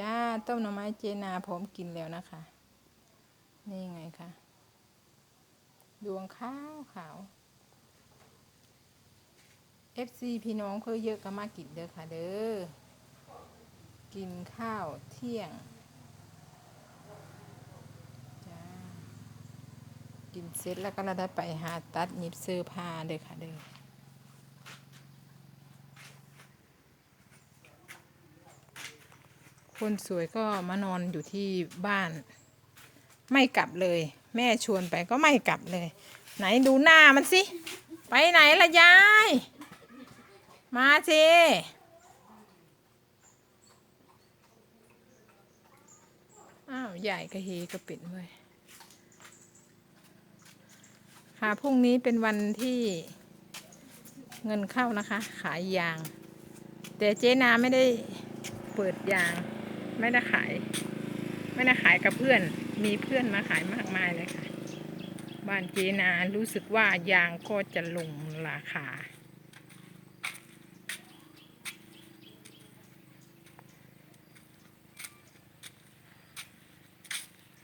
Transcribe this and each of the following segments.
จ้าต้มหน่อไม้เจนาพร้อมกินแล้วนะคะ นี่ไงคะดวงข้าวขาว FC พี่น้องเพื่อเยอะก็มากินเด้อค่ะเด้อ กินข้าวเที่ยง จ้า กินเสร็จแล้วก็เราได้ไปหาตัดหยิบเสื้อผ้าเด้อค่ะเด้อ คนสวยก็มานอนอยู่ที่บ้าน ไม่กลับเลย แม่ชวนไปก็ไม่กลับเลย ไหนดูหน้ามันสิ ไปไหนละยาย มาสิอ้าวใหญ่กระเฮกระปิดเว้ยค่ะพรุ่งนี้เป็นวันที่เงินเข้านะคะ ขายยาง แต่เจ๊นาไม่ได้เปิดยาง ไม่ได้ขาย ไม่ได้ขายกับเพื่อน มีเพื่อนมาขายมากมายเลยค่ะ บ้านเจนารู้สึกว่ายางก็จะลงราคา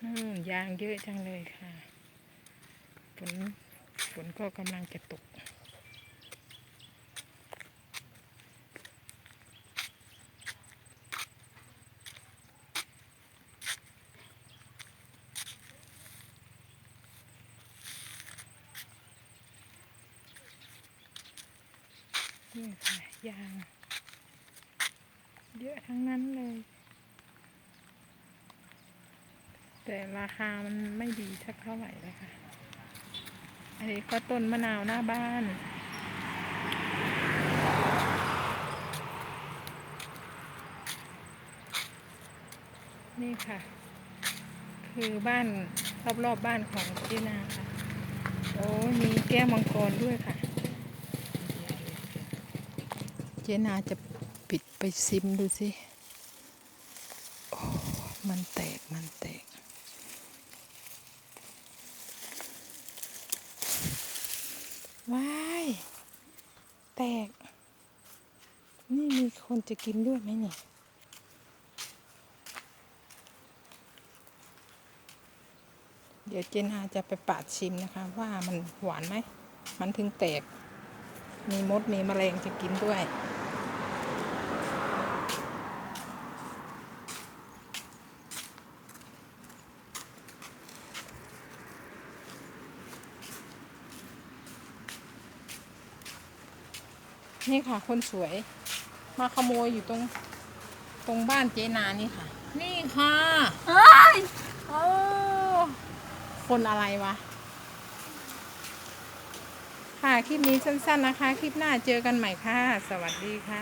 อืยางเยอะจังเลยค่ะ ฝน ฝนก็กำลังจะตก นี่ค่ะยาง เยอะทั้งนั้นเลย แต่ราคามันไม่ดีสักเท่าไหร่เลยค่ะ อันนี้ก็ต้นมะนาวหน้าบ้านนี่ค่ะ คือบ้านรอบๆบบ้านของเจนาค่ะ โอ้มีแก้วมังกรด้วยค่ะ เจนาจะปิดไปซิมดูสิมันแตก มันแตก ว้าย แตก นี่มีคนจะกินด้วยไหมเนี่ยเดี๋ยวเจนอาจะไปปาดชิมนะคะ ว่ามันหวานไหม มันถึงแตก มีมดมีแมลงจะกินด้วย นี่ค่ะ คนสวย มาขโมยอยู่ตรง ตรงบ้านเจนานี่ค่ะ นี่ค่ะ เฮ้ยโอ้คนอะไรวะค่ะ คลิปนี้สั้นๆนะคะ คลิปหน้าเจอกันใหม่ค่ะ สวัสดีค่ะ